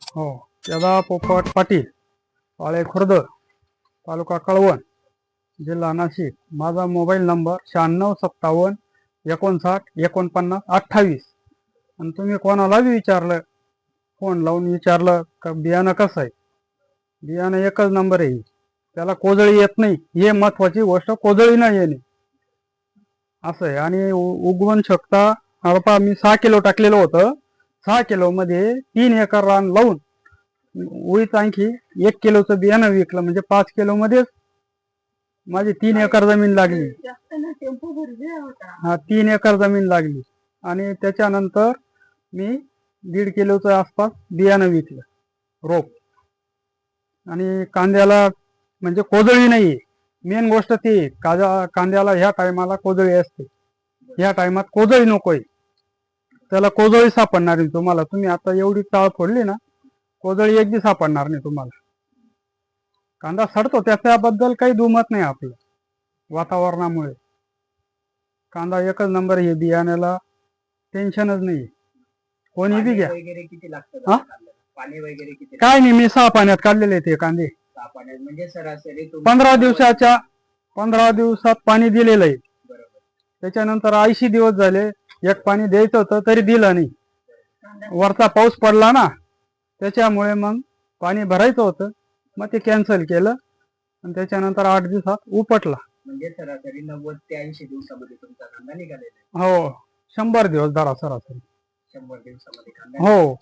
हो. यदा पोपट पाटील पाळे खुर्द तालुका कळवण जिल्हा नाशिक. माझा मोबाईल नंबर शहाण्णव सत्तावन्न एकोणसाठ एकोणपन्नास अठ्ठावीस. आणि तुम्ही कोणालाही विचारलं फोन लावून विचारलं का बियाणं कसं आहे? बियाणं एकच नंबर आहे. त्याला कोजळी येत नाही. हे महत्वाची गोष्ट कोजळी न येणे. असं आहे. आणि उगवण शकता हळपा मी सहा किलो टाकलेलं होतं. सहा किलो मध्ये तीन एकर रान लावून उडीत आणखी एक किलोचं बियाणं विकलं. म्हणजे पाच किलो मध्येच माझी तीन एकर जमीन लागली. हा तीन एकर जमीन लागली. आणि त्याच्यानंतर मी दीड किलोचं आसपास बियाणं विकलं. रोप. आणि कांद्याला म्हणजे कोजळी नाही मेन गोष्ट ती कांद्याला ह्या टायमाला कोजळी असते. ह्या टायमात कोजळी नकोय. त्याला कोजळी सापडणार नाही तुम्हाला. तुम्ही आता एवढी चाळ फोडली ना कोजळी एक बी सापडणार नाही तुम्हाला. कांदा सडतो त्याच्याबद्दल काही दुमत नाही आपलं वातावरणामुळे. कांदा एकच नंबर हे बियाण्याला टेन्शनच नाही. कोणी बी घ्या. हा? काय नाही मी सहा पाण्यात काढलेले ते कांदे. म्हणजे पंधरा दिवसाच्या पंधरा दिवसात पाणी दिलेलं आहे. त्याच्यानंतर ऐंशी दिवस झाले एक पाणी द्यायचं होतं तरी दिलं नाही. वरचा पाऊस पडला ना त्याच्यामुळे मग पाणी भरायचं होतं. मग ते कॅन्सल केलं आणि त्याच्यानंतर आठ दिवसात उपटला. म्हणजे सरासरी नव्वद ते ऐंशी दिवसामध्ये तुमचा कांदा निघालेला आहे. हो शंभर दिवस धरा सरासरी. शंभर दिवसामध्ये कांदा हो.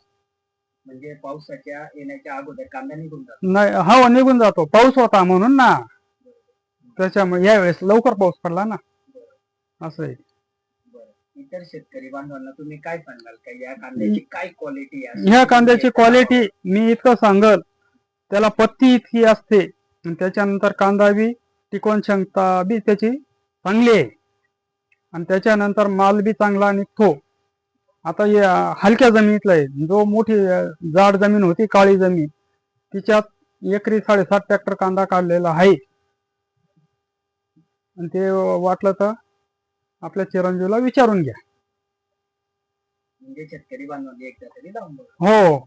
म्हणजे पावसाच्या येण्याच्या अगोदर कांदा निघून जातो. नाही हो निघून जातो. पाऊस होता म्हणून ना. त्याच्यामुळे यावेळेस लवकर पाऊस पडला ना. असं आहे. इतर शेतकरी बांधवांना तुम्ही काय सांगाल? का या कांद्याची काय क्वालिटी आहे? ह्या कांद्याची क्वालिटी मी इतकं सांगल त्याला पत्ती इतकी असते आणि त्याच्यानंतर कांदा बी टिकवण क्षमता बी त्याची चांगली आहे. आणि त्याच्यानंतर माल बी चांगला निघतो. आता या हलक्या जमिनीतला आहे. जो मोठी जाड जमीन होती काळी जमीन तिच्यात एकरी साडेसात ट्रॅक्टर कांदा काढलेला आहे. आणि ते वाटलं तर आपल्या चिरंजीवला विचारून घ्या. म्हणजे शेतकरी बांधवांनी एकदा तरी लावून बघा. हो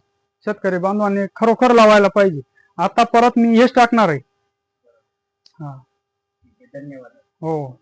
शेतकरी बांधवांनी खरोखर लावायला पाहिजे. आता परत मी हेच टाकणार आहे. हा. धन्यवाद. हो.